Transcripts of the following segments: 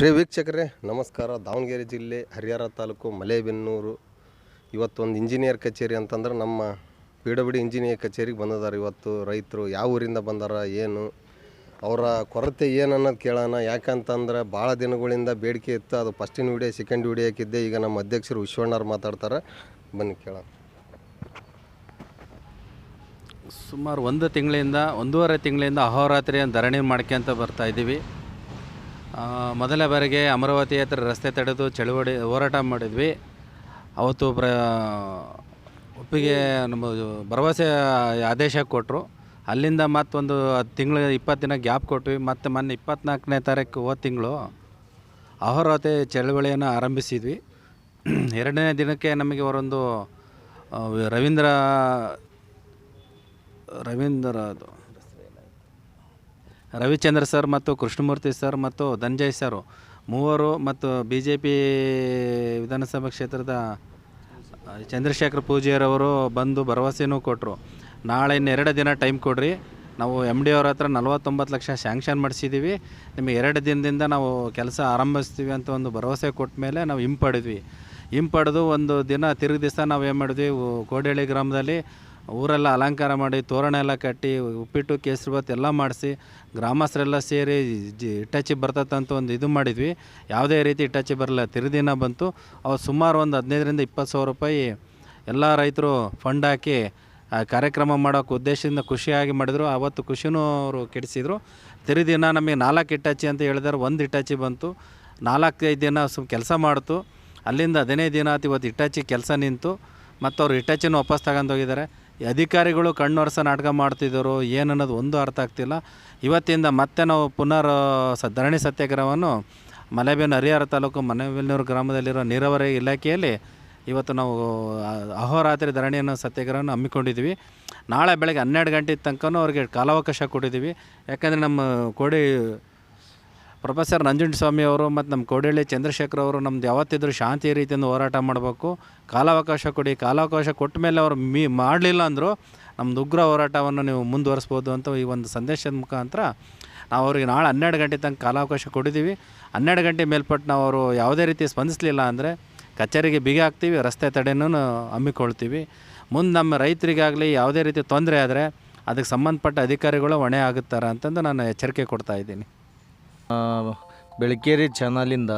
ಪ್ರಿಯ ವೀಕ್ಷಕರೇ, ನಮಸ್ಕಾರ. ದಾವಣಗೆರೆ ಜಿಲ್ಲೆ, ಹರಿಹರ ತಾಲೂಕು, ಮಲೇಬೆನ್ನೂರು. ಇವತ್ತೊಂದು ಇಂಜಿನಿಯರ್ ಕಚೇರಿ ಅಂತಂದ್ರೆ ನಮ್ಮ ಪಿ ಡಬ್ಲ್ಯೂ ಇಂಜಿನಿಯರ್ ಕಚೇರಿಗೆ ಬಂದಿದ್ದಾರೆ ಇವತ್ತು. ರೈತರು ಯಾವ ಊರಿಂದ ಬಂದಾರ, ಏನು, ಅವರ ಕೊರತೆ ಏನು ಅನ್ನೋದು ಕೇಳೋಣ. ಯಾಕಂತಂದ್ರೆ ಭಾಳ ದಿನಗಳಿಂದ ಬೇಡಿಕೆ ಇತ್ತು. ಅದು ಫಸ್ಟಿನ ವಿಡಿಯೋ ಸೆಕೆಂಡ್ ವಿಡಿಯೋ ಹಾಕಿದ್ದೆ. ಈಗ ನಮ್ಮ ಅಧ್ಯಕ್ಷರು ವಿಶ್ವಣ್ಣವ್ರು ಮಾತಾಡ್ತಾರೆ. ಬನ್ನಿ ಕೇಳೋಣ. ಸುಮಾರು ಒಂದು ತಿಂಗಳಿಂದ, ಒಂದೂವರೆ ತಿಂಗಳಿಂದ ಅಹೋರಾತ್ರಿ ಧರಣಿ ಮಾಡ್ಕೊಂತ ಬರ್ತಾ ಇದ್ದೀವಿ. ಮೊದಲ ಬಾರಿಗೆ ಅಮರಾವತಿ ಹತ್ರ ರಸ್ತೆ ತಡೆದು ಚಳುವಳಿ ಹೋರಾಟ ಮಾಡಿದ್ವಿ. ಅವತ್ತು ಪ್ರ, ಒಪ್ಪಿಗೆ ನಮ್ಮ ಭರವಸೆ ಆದೇಶ ಕೊಟ್ಟರು ಅಲ್ಲಿಂದ ಮತ್ತೊಂದು ತಿಂಗಳು ಇಪ್ಪತ್ತು ದಿನ ಗ್ಯಾಪ್ ಕೊಟ್ವಿ. ಮತ್ತು ಮೊನ್ನೆ ಇಪ್ಪತ್ತ್ನಾಲ್ಕನೇ ತಾರೀಕು ಹೋದ ತಿಂಗಳು ಅಹೋರಾತೆ ಚಳುವಳಿಯನ್ನು ಆರಂಭಿಸಿದ್ವಿ. ಎರಡನೇ ದಿನಕ್ಕೆ ನಮಗೆ ಅವರೊಂದು ರವೀಂದ್ರ ರವೀಂದ್ರ ಅದು. ರವಿಚಂದ್ರ ಸರ್ ಮತ್ತು ಕೃಷ್ಣಮೂರ್ತಿ ಸರ್ ಮತ್ತು ಧನಂಜಯ್ ಸರ್, ಮೂವರು ಮತ್ತು ಬಿ ಜೆ ಪಿ ವಿಧಾನಸಭಾ ಕ್ಷೇತ್ರದ ಚಂದ್ರಶೇಖರ್ ಪೂಜೆಯವರು ಬಂದು ಭರವಸೆನೂ ಕೊಟ್ಟರು ನಾಳೆ ಇನ್ನೆರಡು ದಿನ ಟೈಮ್ ಕೊಡ್ರಿ. ನಾವು ಎಂ ಡಿ ಅವ್ರ ಹತ್ರ ನಲ್ವತ್ತೊಂಬತ್ತು ಲಕ್ಷ ಸ್ಯಾಂಕ್ಷನ್ ಮಾಡಿಸಿದ್ದೀವಿ ನಿಮಗೆ ಎರಡು ದಿನದಿಂದ ನಾವು ಕೆಲಸ ಆರಂಭಿಸ್ತೀವಿ ಅಂತ ಒಂದು ಭರವಸೆ ಕೊಟ್ಟ ಮೇಲೆ ನಾವು ಹಿಂಪಡೆದ್ವಿ. ಹಿಂಪಡೆದು ಒಂದು ದಿನ ತಿರುಗಿ ದಿವಸ ನಾವು ಏನು ಮಾಡಿದ್ವಿ ಕೋಡೇಳಿ ಗ್ರಾಮದಲ್ಲಿ ಊರೆಲ್ಲ ಅಲಂಕಾರ ಮಾಡಿ, ತೋರಣ ಎಲ್ಲ ಕಟ್ಟಿ, ಉಪ್ಪಿಟ್ಟು ಕೇಸರಿಬಾತ್ ಎಲ್ಲ ಮಾಡಿಸಿ, ಗ್ರಾಮಸ್ಥರೆಲ್ಲ ಸೇರಿ ಜಿ ಇಟ್ಟಚಿ ಬರ್ತದಂತ ಒಂದು ಇದು ಮಾಡಿದ್ವಿ. ಯಾವುದೇ ರೀತಿ ಇಟ್ಟಚಿ ಬರಲ್ಲ. ತಿರುದಿನ ಬಂತು. ಅವ್ರು ಸುಮಾರು ಒಂದು ಹದಿನೈದರಿಂದ ಇಪ್ಪತ್ತು ಸಾವಿರ ರೂಪಾಯಿ ಎಲ್ಲ ರೈತರು ಫಂಡ್ ಹಾಕಿ ಕಾರ್ಯಕ್ರಮ ಮಾಡೋಕೆ ಉದ್ದೇಶದಿಂದ ಖುಷಿಯಾಗಿ ಮಾಡಿದ್ರು. ಆವತ್ತು ಖುಷಿನೂ ಅವರು ಕೆಡಿಸಿದರು. ತಿರುದಿನ ನಮಗೆ ನಾಲ್ಕು ಇಟ್ಟಾಚಿ ಅಂತ ಹೇಳಿದಾರೆ. ಒಂದು ಇಟ್ಟಾಚಿ ಬಂತು. ನಾಲ್ಕೈದು ದಿನ ಸು, ಕೆಲಸ ಮಾಡ್ತು. ಅಲ್ಲಿಂದ ಹದಿನೈದು ದಿನ ಆತು ಇವತ್ತು ಇಟ್ಟಾಚಿ ಕೆಲಸ ನಿಂತು. ಮತ್ತು ಅವ್ರು ಇಟ್ಟಾಚಿನೂ ವಾಪಸ್ ತಗೊಂಡು ಹೋಗಿದ್ದಾರೆ ಈ ಅಧಿಕಾರಿಗಳು ಕಣ್ಣೊರೆಸ ನಾಟಕ ಮಾಡ್ತಿದ್ದರು, ಏನನ್ನೋದು ಒಂದು ಅರ್ಥ ಆಗ್ತಿಲ್ಲ. ಇವತ್ತಿಂದ ಮತ್ತೆ ನಾವು ಪುನರ್, ಸ, ಧರಣಿ ಸತ್ಯಾಗ್ರಹವನ್ನು ಮಲೆಬೇನು ಹರಿಹರ ತಾಲೂಕು ಮನೆಬೆನ್ನೂರು ಗ್ರಾಮದಲ್ಲಿರೋ ನೀರಾವರಿ ಇಲಾಖೆಯಲ್ಲಿ ಇವತ್ತು ನಾವು ಅಹೋರಾತ್ರಿ ಧರಣಿಯನ್ನು ಸತ್ಯಾಗ್ರಹವನ್ನು ಹಮ್ಮಿಕೊಂಡಿದ್ದೀವಿ. ನಾಳೆ ಬೆಳಗ್ಗೆ ಹನ್ನೆರಡು ಗಂಟೆ ತನಕನೂ ಅವ್ರಿಗೆ ಕಾಲಾವಕಾಶ ಕೊಟ್ಟಿದ್ದೀವಿ. ಯಾಕಂದರೆ ನಮ್ಮ ಕೋಡಿ ಪ್ರೊಫೆಸರ್ ನಂಜುಂಡಸ್ವಾಮಿ ಅವರು ಮತ್ತು ನಮ್ಮ ಕೋಡಿಹಳ್ಳಿ ಚಂದ್ರಶೇಖರ್ ಅವರು ನಮ್ದು ಯಾವತ್ತಿದ್ರೂ ಶಾಂತಿ ರೀತಿಯಿಂದ ಹೋರಾಟ ಮಾಡಬೇಕು. ಕಾಲಾವಕಾಶ ಕೊಡಿ. ಕಾಲಾವಕಾಶ ಕೊಟ್ಟ ಮೇಲೆ ಅವರು ಮೀ ಮಾಡಲಿಲ್ಲ ಅಂದರೂ ನಮ್ಮದು ಉಗ್ರ ಹೋರಾಟವನ್ನು ನೀವು ಮುಂದುವರಿಸ್ಬೋದು ಅಂತ ಈ ಒಂದು ಸಂದೇಶದ ಮುಖಾಂತರ ನಾವು ಅವ್ರಿಗೆ ನಾಳೆ ಹನ್ನೆರಡು ಗಂಟೆ ತನಕ ಕಾಲಾವಕಾಶ ಕೊಡಿದ್ದೀವಿ ಹನ್ನೆರಡು ಗಂಟೆ ಮೇಲ್ಪಟ್ಟು ನಾವು ಅವರು ಯಾವುದೇ ರೀತಿ ಸ್ಪಂದಿಸಲಿಲ್ಲ ಅಂದರೆ ಕಚೇರಿಗೆ ಬಿಗಿ ಹಾಕ್ತೀವಿ, ರಸ್ತೆ ತಡೆನೂ ಹಮ್ಮಿಕೊಳ್ತೀವಿ. ಮುಂದೆ ನಮ್ಮ ರೈತರಿಗಾಗಲಿ ಯಾವುದೇ ರೀತಿ ತೊಂದರೆ ಆದರೆ ಅದಕ್ಕೆ ಸಂಬಂಧಪಟ್ಟ ಅಧಿಕಾರಿಗಳು ಹೊಣೆ ಆಗುತ್ತಾರೆ ಅಂತಂದು ನಾನು ಎಚ್ಚರಿಕೆ ಕೊಡ್ತಾ ಇದ್ದೀನಿ. ಬೆಳಕೇರಿ ಚಾನಲಿಂದ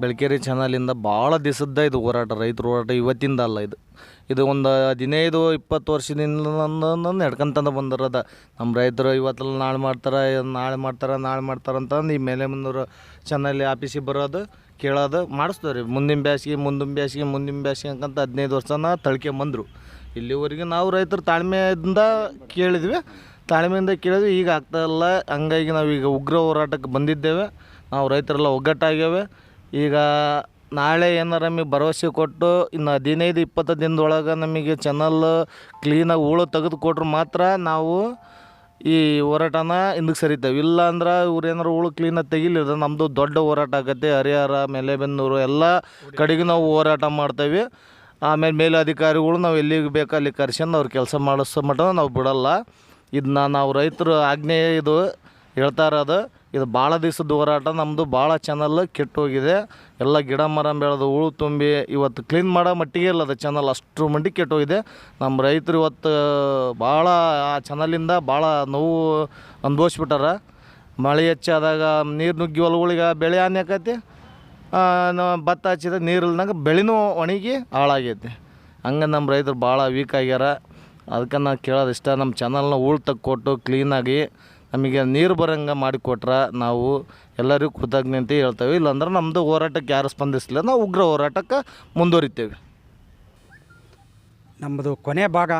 ಬೆಳಕೇರಿ ಚಾನಲಿಂದ ಭಾಳ ದಿಸದ್ದ ಇದು ಹೋರಾಟ, ರೈತರ ಹೋರಾಟ ಇವತ್ತಿಂದ ಅಲ್ಲ ಇದು. ಇದು ಒಂದು ಹದಿನೈದು, ಇಪ್ಪತ್ತು ವರ್ಷದಿಂದ ನಡ್ಕೊಂತಂದು ಬಂದಿರೋದ ನಮ್ಮ ರೈತರು ಇವತ್ತಲ್ಲ ನಾಳೆ ಮಾಡ್ತಾರೆ ನಾಳೆ ಮಾಡ್ತಾರೆ ನಾಳೆ ಮಾಡ್ತಾರೆ ಅಂತಂದು ಈ ಮೇಲೆ ಮುನ್ನೂರು ಚಾನಲ್ ಆಫೀಸಿಗೆ ಬರೋದು, ಕೇಳೋದು, ಮಾಡಿಸ್ತಾರೆ. ರೀ ಮುಂದಿನ ಬ್ಯಾಸಿಗೆ ಮುಂದಿನ ಬ್ಯಾಸಿಗೆ ಮುಂದಿನ ಬ್ಯಾಸಿಗೆ ಅಂತ ಹದಿನೈದು ವರ್ಷನ ತಳ್ಕೊಂಬಂದರು. ಇಲ್ಲಿವರೆಗೆ ನಾವು ರೈತರು ತಾಳ್ಮೆಯಿಂದ ಕೇಳಿದ್ವಿ. ತಾಳ್ಮೆಯಿಂದ ಕೇಳಿದ್ವಿ ಈಗ ಆಗ್ತಾ ಇಲ್ಲ. ಹಂಗಾಗಿ ನಾವು ಈಗ ಉಗ್ರ ಹೋರಾಟಕ್ಕೆ ಬಂದಿದ್ದೇವೆ. ನಾವು ರೈತರೆಲ್ಲ ಒಗ್ಗಟ್ಟಾಗ್ಯವೆ. ಈಗ ನಾಳೆ ಏನಾರ ನಮಗೆ ಭರವಸೆ ಕೊಟ್ಟು ಇನ್ನು ಹದಿನೈದು, ಇಪ್ಪತ್ತು ದಿನದೊಳಗೆ ನಮಗೆ ಚೆನ್ನಲ್ ಕ್ಲೀನಾಗಿ ಹೂಳು ತೆಗೆದು ಕೊಟ್ರೆ ಮಾತ್ರ ನಾವು ಈ ಹೋರಾಟನ ಹಿಂದಕ್ಕೆ ಸರಿತೇವೆ. ಇಲ್ಲ ಅಂದ್ರೆ ಇವ್ರು ಏನಾರು ಉಳು ಕ್ಲೀನಾಗಿ ತೆಗಿಲಿಲ್ಲ ನಮ್ಮದು ದೊಡ್ಡ ಹೋರಾಟ ಆಗತ್ತೆ. ಹರಿಹರ, ಮೆಲೆಬೆನ್ನೂರು ಎಲ್ಲ ಕಡೆಗೆ ನಾವು ಹೋರಾಟ ಮಾಡ್ತೇವೆ. ಆಮೇಲೆ ಮೇಲಧಿಕಾರಿಗಳು ನಾವು ಎಲ್ಲಿಗೆ ಬೇಕು ಅಲ್ಲಿ ಕರ್ಸ್ಕೊಂಡು ಅವ್ರು ಕೆಲಸ ಮಾಡಿಸೋ ಮಟ್ಟ ನಾವು ಬಿಡಲ್ಲ. ಇದನ್ನ ನಾವು ರೈತರು ಆಜ್ಞೆ ಇದು ಹೇಳ್ತಾ ಇರೋದು ಇದು ಭಾಳ ದಿವಸದ ಹೋರಾಟ ನಮ್ಮದು ಭಾಳ ಚಾನಲ್ ಕೆಟ್ಟು ಹೋಗಿದೆ. ಎಲ್ಲ ಗಿಡ ಮರ ಬೆಳೆದು ಹೂಳು ತುಂಬಿ ಇವತ್ತು ಕ್ಲೀನ್ ಮಾಡೋ ಮಟ್ಟಿಗೆ ಇಲ್ಲ ಅದು ಚಾನಲ್ ಅಷ್ಟರ ಮಟ್ಟಿಗೆ ಕೆಟ್ಟು ಹೋಗಿದೆ. ನಮ್ಮ ರೈತರು ಇವತ್ತು ಭಾಳ ಆ ಚಾನಲಿಂದ ಭಾಳ ನೋವು ಅನುಭವಿಸ್ಬಿಟ್ಟಾರ. ಮಳೆ ಹೆಚ್ಚಾದಾಗ ನೀರು ನುಗ್ಗಿ ಹೊಲಗಳಿಗೆ ಬೆಳೆ ಹಾನಿ ಆಕೈತಿ. ಭತ್ತ ಹಚ್ಚಿದ ನೀರಿಲ್ದಂಗೆ ಬೆಳೆನೂ ಒಣಗಿ ಹಾಳಾಗೈತಿ. ಹಂಗೆ ನಮ್ಮ ರೈತರು ಭಾಳ ವೀಕ್ ಆಗ್ಯಾರ. ಅದಕ್ಕೆ ನಾನು ಕೇಳೋದು ಇಷ್ಟ, ನಮ್ಮ ಚಾನಲ್ನ ಉಳ್ ಕೊಟ್ಟು ಕ್ಲೀನಾಗಿ ನಮಗೆ ನೀರು ಬರೋಂಗೆ ಮಾಡಿಕೊಟ್ರೆ ನಾವು ಎಲ್ಲರಿಗೂ ಕೃತಜ್ಞತೆ ಹೇಳ್ತೇವೆ. ಇಲ್ಲಾಂದ್ರೆ ನಮ್ಮದು ಹೋರಾಟಕ್ಕೆ ಯಾರು ಸ್ಪಂದಿಸಲಿಲ್ಲ, ನಾವು ಉಗ್ರ ಹೋರಾಟಕ್ಕೆ ಮುಂದುವರಿತೇವೆ. ನಮ್ಮದು ಕೊನೆ ಭಾಗ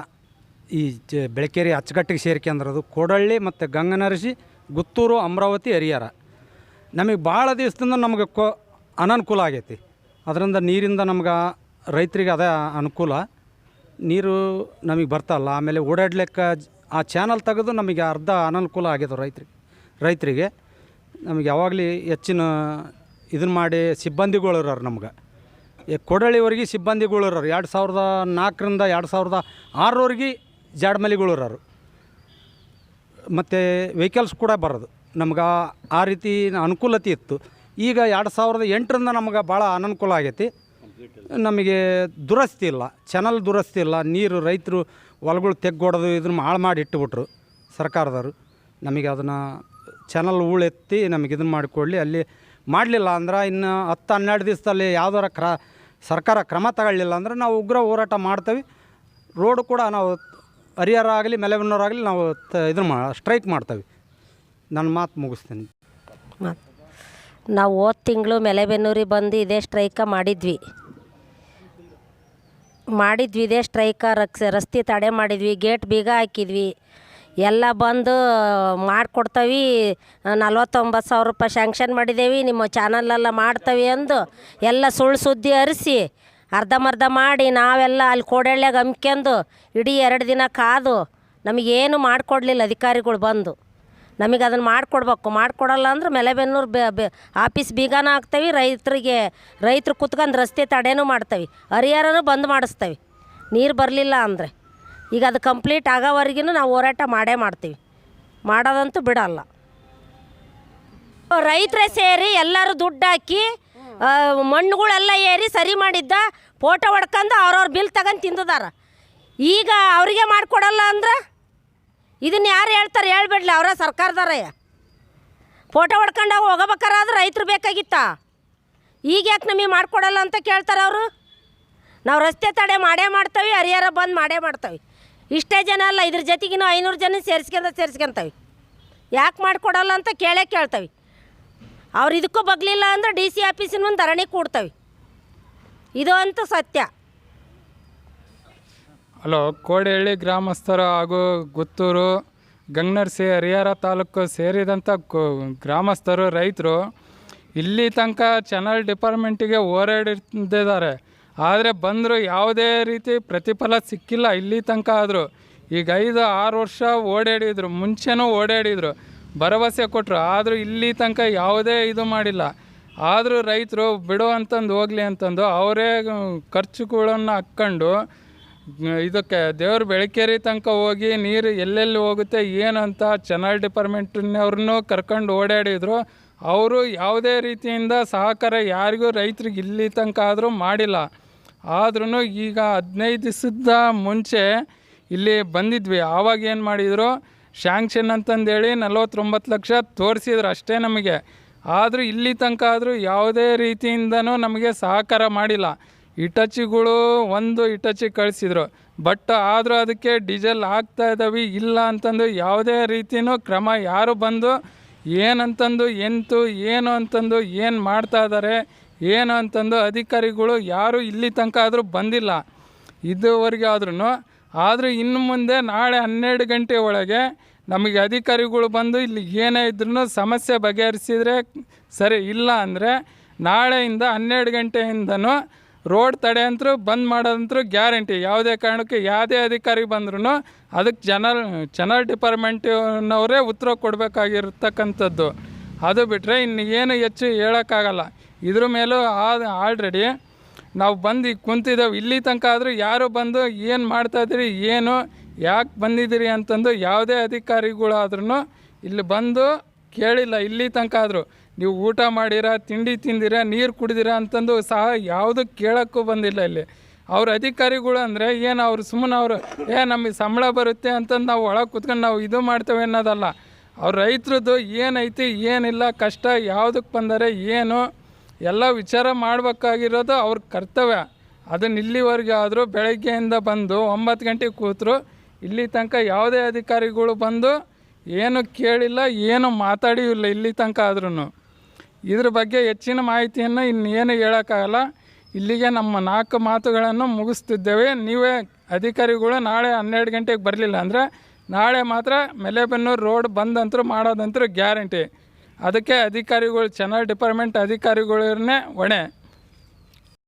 ಈ ಜ ಬೆಳಕೇರಿ ಅಚ್ಚಗಟ್ಟಿಗೆ ಸೇರ್ಕೊಂಡ್ರದು ಕೋಡಳ್ಳಿ ಮತ್ತು ಗಂಗನರಸಿ, ಗುತ್ತೂರು, ಅಮರಾವತಿ, ಹರಿಹರ. ನಮಗೆ ಭಾಳ ದಿವಸದಿಂದ ನಮಗೆ ಕೊ ಅನನುಕೂಲ ಆಗೈತಿ. ಅದರಿಂದ ನೀರಿಂದ ನಮ್ಗೆ ರೈತರಿಗೆ ಅದೇ ಅನುಕೂಲ. ನೀರು ನಮಗೆ ಬರ್ತಲ್ಲ, ಆಮೇಲೆ ಓಡಾಡ್ಲಿಕ್ಕೆ ಆ ಚಾನಲ್ ತೆಗೆದು ನಮಗೆ ಅರ್ಧ ಅನನುಕೂಲ ಆಗ್ಯದ ರೈತರಿಗೆ. ರೈತರಿಗೆ ನಮಗೆ ಯಾವಾಗಲೂ ಹೆಚ್ಚಿನ ಇದನ್ನ ಮಾಡಿ ಸಿಬ್ಬಂದಿಗಳು ಇರೋರು ನಮ್ಗೆ. ಕೊಡಳಿವರೆಗೆ ಸಿಬ್ಬಂದಿಗಳು ಇರೋರು, ಎರಡು ಸಾವಿರದ ನಾಲ್ಕರಿಂದ ಎರಡು ಸಾವಿರದ ಆರರವರೆಗೆ ಜಾಡ್ಮಲಿಗಳು ಇರೋರು. ಮತ್ತು ವೆಹಿಕಲ್ಸ್ ಕೂಡ ಬರೋದು. ನಮ್ಗೆ ಆ ರೀತಿ ಅನುಕೂಲತೆ ಇತ್ತು. ಈಗ ಎರಡು ಸಾವಿರದ ಎಂಟರಿಂದ ನಮ್ಗೆ ಭಾಳ ಅನನುಕೂಲ ಆಗೈತಿ. ನಮಗೆ ದುರಸ್ತಿ ಇಲ್ಲ ಚಾನಲ್ ದುರಸ್ತಿ ಇಲ್ಲ, ನೀರು ರೈತರು ಹೊಲಗಳು ತೆಗ್ಗೊಡೋದು ಇದನ್ನು ಹಾಳು ಮಾಡಿ ಇಟ್ಟುಬಿಟ್ರು ಸರ್ಕಾರದವರು. ನಮಗೆ ಅದನ್ನು ಚಾನಲ್ ಹೂಳೆತ್ತಿ ನಮಗೆ ಇದನ್ನು ಮಾಡಿಕೊಡ್ಲಿ, ಅಲ್ಲಿ ಮಾಡಲಿಲ್ಲ ಅಂದ್ರೆ ಇನ್ನು ಹತ್ತು ಹನ್ನೆರಡು ದಿವಸದಲ್ಲಿ ಯಾವ್ದಾರ ಕ್ರ, ಸರ್ಕಾರ ಕ್ರಮ ತಗೊಳ್ಳಿಲ್ಲ ಅಂದ್ರೆ ನಾವು ಉಗ್ರ ಹೋರಾಟ ಮಾಡ್ತೇವೆ. ರೋಡ್ ಕೂಡ ನಾವು ಹರಿಹರ ಆಗಲಿ ಮೆಲೆಬೆನ್ನೂರಾಗಲಿ ನಾವು ತ, ಇದನ್ನು ಮಾ ಸ್ಟ್ರೈಕ್ ಮಾಡ್ತೇವೆ. ನನ್ನ ಮಾತು ಮುಗಿಸ್ತೀನಿ. ನಾವು ಹೋದ ತಿಂಗಳು ಮೆಲೆಬೆನ್ನೂರಿಗೆ ಬಂದು ಇದೇ ಸ್ಟ್ರೈಕ ಮಾಡಿದ್ವಿ. ಮಾಡಿದ್ವಿ ಇದೇ ಸ್ಟ್ರೈಕ ರಕ್ಸ್, ರಸ್ತೆ ತಡೆ ಮಾಡಿದ್ವಿ ಗೇಟ್ ಬೀಗ ಹಾಕಿದ್ವಿ. ಎಲ್ಲ ಬಂದು ಮಾಡಿಕೊಡ್ತವಿ. ನಲ್ವತ್ತೊಂಬತ್ತು ಸಾವಿರ ರೂಪಾಯಿ ಶ್ಯಾಂಕ್ಷನ್ ಮಾಡಿದ್ದೇವೆ ನಿಮ್ಮ ಚಾನಲೆಲ್ಲ ಮಾಡ್ತವಿ ಅಂದು ಎಲ್ಲ ಸುಳ್ಳು ಸುದ್ದಿ ಅರಿಸಿ ಅರ್ಧಂಬರ್ಧ ಮಾಡಿ ನಾವೆಲ್ಲ ಅಲ್ಲಿ ಕೋಡಳ್ಯಾಗ ಹಮ್ಕ್ಯಂದು ಇಡೀ ಎರಡು ದಿನ ಕಾದು ನಮಗೇನು ಮಾಡಿಕೊಡ್ಲಿಲ್ಲ ಅಧಿಕಾರಿಗಳು ಬಂದು. ನಮಗೆ ಅದನ್ನು ಮಾಡಿಕೊಡ್ಬೇಕು. ಮಾಡಿಕೊಡಲ್ಲ ಅಂದ್ರೆ ಮೆಲೆಬೆನ್ನೂರು ಬೆ ಬೆ ಆಫೀಸ್ ಬೀಗಾನ ಹಾಕ್ತೇವೆ ರೈತರಿಗೆ, ರೈತರು ಕುತ್ಕೊಂಡು ರಸ್ತೆ ತಡೆನೂ ಮಾಡ್ತೇವೆ. ಹರಿಹರನು ಬಂದ್ ಮಾಡಿಸ್ತೇವೆ. ನೀರು ಬರಲಿಲ್ಲ ಅಂದರೆ. ಈಗ ಅದು ಕಂಪ್ಲೀಟ್ ಆಗೋವರೆಗೂ ನಾವು ಹೋರಾಟ ಮಾಡೇ ಮಾಡ್ತೀವಿ. ಮಾಡೋದಂತೂ ಬಿಡಲ್ಲ. ರೈತರೇ ಸೇರಿ ಎಲ್ಲರೂ ದುಡ್ಡು ಹಾಕಿ ಮಣ್ಣುಗಳೆಲ್ಲ ಏರಿ ಸರಿ ಮಾಡಿದ್ದ ಫೋಟೋ ಹೊಡ್ಕೊಂಡು ಅವ್ರವ್ರ ಬಿಲ್ ತಗೊಂಡು ತಿಂದದಾರ. ಈಗ ಅವರಿಗೆ ಮಾಡಿಕೊಡಲ್ಲ ಅಂದ್ರೆ ಇದನ್ನ ಯಾರು ಹೇಳ್ತಾರೆ ಹೇಳ್ಬಿಡ್ಲಿ, ಅವರ ಸರ್ಕಾರದಾರಯ್ಯ ಫೋಟೋ ಹೊಡ್ಕೊಂಡಾಗ ಹೋಗಬೇಕಾರಾದ್ರೆ ರೈತರು ಬೇಕಾಗಿತ್ತಾ. ಈಗ ಯಾಕೆ ನಮಗೆ ಮಾಡಿಕೊಡಲ್ಲ ಅಂತ ಕೇಳ್ತಾರೆ ಅವರು? ನಾವು ರಸ್ತೆ ತಡೆ ಮಾಡೇ ಮಾಡ್ತೇವೆ, ಹರಿಹರ ಬಂದು ಮಾಡೇ ಮಾಡ್ತೇವೆ. ಇಷ್ಟೇ ಜನ ಅಲ್ಲ, ಇದ್ರ ಜೊತೆಗಿನ ಐನೂರು ಜನ ಸೇರಿಸ್ಕೊಂಡ ಸೇರಿಸ್ಕೊಂತವೆ. ಯಾಕೆ ಮಾಡಿಕೊಡಲ್ಲ ಅಂತ ಕೇಳೇ ಕೇಳ್ತವೆ. ಅವ್ರು ಇದಕ್ಕೂ ಬಗ್ಲಿಲ್ಲ ಅಂದ್ರೆ ಡಿ ಸಿ ಆಫೀಸಿನ ಮುಂದೆ ಧರಣಿ ಕೂಡ್ತವೆ. ಇದು ಅಂತೂ ಸತ್ಯ. ಹಲೋ, ಕೋಡಿಹಳ್ಳಿ ಗ್ರಾಮಸ್ಥರು ಹಾಗೂ ಗುತ್ತೂರು ಗಂಗ್ನರ್ಸಿ ಹರಿಹರ ತಾಲೂಕು ಸೇರಿದಂಥ ಗ್ರಾಮಸ್ಥರು, ರೈತರು ಇಲ್ಲಿ ತನಕ ಚಾನಲ್ ಡಿಪಾರ್ಟ್ಮೆಂಟಿಗೆ ಹೋರಾಡಿದ್ದಾರೆ ಆದರೆ ಬಂದರೂ ಯಾವುದೇ ರೀತಿ ಪ್ರತಿಫಲ ಸಿಕ್ಕಿಲ್ಲ. ಇಲ್ಲಿ ತನಕ ಆದರೂ ಈಗ ಐದು, ಆರು ವರ್ಷ ಓಡಾಡಿದ್ರು. ಮುಂಚೆನೂ ಓಡಾಡಿದರು. ಭರವಸೆ ಕೊಟ್ಟರು ಆದರೂ ಇಲ್ಲಿ ತನಕ ಯಾವುದೇ ಇದು ಮಾಡಿಲ್ಲ. ಆದರೂ ರೈತರು ಬಿಡು ಅಂತಂದು ಹೋಗಲಿ ಅಂತಂದು ಅವರೇ ಖರ್ಚುಗಳನ್ನು ಹಾಕ್ಕೊಂಡು ಇದಕ್ಕೆ ದೇವ್ರ ಬೆಳಕೇರಿ ತನಕ ಹೋಗಿ ನೀರು ಎಲ್ಲೆಲ್ಲಿ ಹೋಗುತ್ತೆ, ಏನು ಅಂತ ಚಾನಲ್ ಡಿಪಾರ್ಟ್ಮೆಂಟ್ನವ್ರನ್ನೂ ಕರ್ಕೊಂಡು ಓಡಾಡಿದ್ರು. ಅವರು ಯಾವುದೇ ರೀತಿಯಿಂದ ಸಹಕಾರ ಯಾರಿಗೂ ರೈತರಿಗೆ ಇಲ್ಲಿ ತನಕ ಆದರೂ ಮಾಡಿಲ್ಲ. ಆದ್ರೂ ಈಗ ಹದಿನೈದು ದಿವಸದ ಮುಂಚೆ ಇಲ್ಲಿ ಬಂದಿದ್ವಿ. ಆವಾಗ ಏನು ಮಾಡಿದರು, ಶ್ಯಾಂಕ್ಷನ್ ಅಂತಂದೇಳಿ ನಲ್ವತ್ತೊಂಬತ್ತು ಲಕ್ಷ ತೋರಿಸಿದ್ರು ಅಷ್ಟೇ ನಮಗೆ. ಆದರೂ ಇಲ್ಲಿ ತನಕ ಆದರೂ ಯಾವುದೇ ರೀತಿಯಿಂದನೂ ನಮಗೆ ಸಹಕಾರ ಮಾಡಿಲ್ಲ. ಇಟಚಿಗಳು ಒಂದು ಇಟಚಿ ಕಳಿಸಿದ್ರು. ಬಟ್ ಆದರೂ ಅದಕ್ಕೆ ಡೀಸೆಲ್ ಹಾಕ್ತಾ ಇದ್ದಾವೆ ಇಲ್ಲ ಅಂತಂದು ಯಾವುದೇ ರೀತಿಯೂ ಕ್ರಮ ಯಾರು ಬಂದು ಏನಂತಂದು, ಎಂತು, ಏನು ಅಂತಂದು, ಏನು ಮಾಡ್ತಾ ಇದ್ದಾರೆ ಏನು ಅಂತಂದು ಅಧಿಕಾರಿಗಳು ಯಾರು ಇಲ್ಲಿ ತನಕ ಆದರೂ ಬಂದಿಲ್ಲ. ಇದುವರೆಗೆ ಆದ್ರೂ ಆದರೂ ಇನ್ನು ಮುಂದೆ ನಾಳೆ ಹನ್ನೆರಡು ಗಂಟೆ ಒಳಗೆ ನಮಗೆ ಅಧಿಕಾರಿಗಳು ಬಂದು ಇಲ್ಲಿ ಏನೇ ಇದ್ರೂ ಸಮಸ್ಯೆ ಬಗೆಹರಿಸಿದ್ರೆ ಸರಿ, ಇಲ್ಲ ಅಂದರೆ ನಾಳೆಯಿಂದ ಹನ್ನೆರಡು ಗಂಟೆಯಿಂದನೂ ರೋಡ್ ತಡೆ ಅಂತರೂ ಬಂದ್ ಮಾಡೋದಂತರೂ ಗ್ಯಾರಂಟಿ. ಯಾವುದೇ ಕಾರಣಕ್ಕೆ ಯಾವುದೇ ಅಧಿಕಾರಿ ಬಂದ್ರೂ ಅದಕ್ಕೆ ಜನಲ್, ಜನರಲ್ ಡಿಪಾರ್ಟ್ಮೆಂಟಿನವರೇ ಉತ್ತರ ಕೊಡಬೇಕಾಗಿರ್ತಕ್ಕಂಥದ್ದು. ಅದು ಬಿಟ್ಟರೆ ಇನ್ನು ಏನು ಹೆಚ್ಚು ಹೇಳೋಕ್ಕಾಗಲ್ಲ. ಇದ್ರ ಮೇಲೂ ಆಲ್ರೆಡಿ ನಾವು ಬಂದು ಈಗ ಕುಂತಿದ್ದೇವೆ. ಇಲ್ಲಿ ತನಕ ಆದರೂ ಯಾರು ಬಂದು ಏನು ಮಾಡ್ತಾಯಿದ್ರಿ ಏನು, ಯಾಕೆ ಬಂದಿದ್ದೀರಿ ಅಂತಂದು ಯಾವುದೇ ಅಧಿಕಾರಿಗಳಾದ್ರೂ ಇಲ್ಲಿ ಬಂದು ಕೇಳಿಲ್ಲ, ಇಲ್ಲಿ ತನಕ ಆದರೂ. ನೀವು ಊಟ ಮಾಡಿರ, ತಿಂಡಿ ತಿಂದಿರ, ನೀರು ಕುಡಿದಿರ ಅಂತಂದು ಸಹ ಯಾವುದು ಕೇಳೋಕ್ಕೂ ಬಂದಿಲ್ಲ ಇಲ್ಲಿ. ಅವ್ರ ಅಧಿಕಾರಿಗಳು ಅಂದರೆ, ಏನು ಅವರು ಸುಮ್ಮನೆ ಅವರು, ಏ, ನಮಗೆ ಸಂಬಳ ಬರುತ್ತೆ ಅಂತಂದು ನಾವು ಒಳಗೆ ಕುತ್ಕೊಂಡು ನಾವು ಇದು ಮಾಡ್ತೇವೆ ಅನ್ನೋದಲ್ಲ. ಅವ್ರ ರೈತರದ್ದು ಏನೈತಿ, ಏನಿಲ್ಲ, ಕಷ್ಟ ಯಾವುದಕ್ಕೆ ಬಂದರೆ ಏನು, ಎಲ್ಲ ವಿಚಾರ ಮಾಡಬೇಕಾಗಿರೋದು ಅವ್ರ ಕರ್ತವ್ಯ. ಅದನ್ನ ಇಲ್ಲಿವರೆಗೆ ಆದರೂ ಬೆಳಗ್ಗೆಯಿಂದ ಬಂದು ಒಂಬತ್ತು ಗಂಟೆಗೆ ಕೂತರು, ಇಲ್ಲಿ ತನಕ ಯಾವುದೇ ಅಧಿಕಾರಿಗಳು ಬಂದು ಏನು ಕೇಳಿಲ್ಲ, ಏನು ಮಾತಾಡಿಯೂ ಇಲ್ಲ ಇಲ್ಲಿ ತನಕ ಆದ್ರೂ ಇದ್ರ ಬಗ್ಗೆ ಹೆಚ್ಚಿನ ಮಾಹಿತಿಯನ್ನು ಇನ್ನೇನು ಹೇಳೋಕ್ಕಾಗಲ್ಲ. ಇಲ್ಲಿಗೆ ನಮ್ಮ ನಾಲ್ಕು ಮಾತುಗಳನ್ನು ಮುಗಿಸ್ತಿದ್ದೇವೆ. ನೀವೇ ಅಧಿಕಾರಿಗಳು ನಾಳೆ ಹನ್ನೆರಡು ಗಂಟೆಗೆ ಬರಲಿಲ್ಲ ಅಂದರೆ ನಾಳೆ ಮಾತ್ರ ಮೆಲೆಬೆನ್ನೂರು ರೋಡ್ ಬಂದಂತರೂ ಮಾಡೋದಂತರೂ ಗ್ಯಾರಂಟಿ. ಅದಕ್ಕೆ ಅಧಿಕಾರಿಗಳು ಚೆನ್ನಲ್ ಡಿಪಾರ್ಟ್ಮೆಂಟ್ ಅಧಿಕಾರಿಗಳನ್ನೇ ಹೊಣೆ.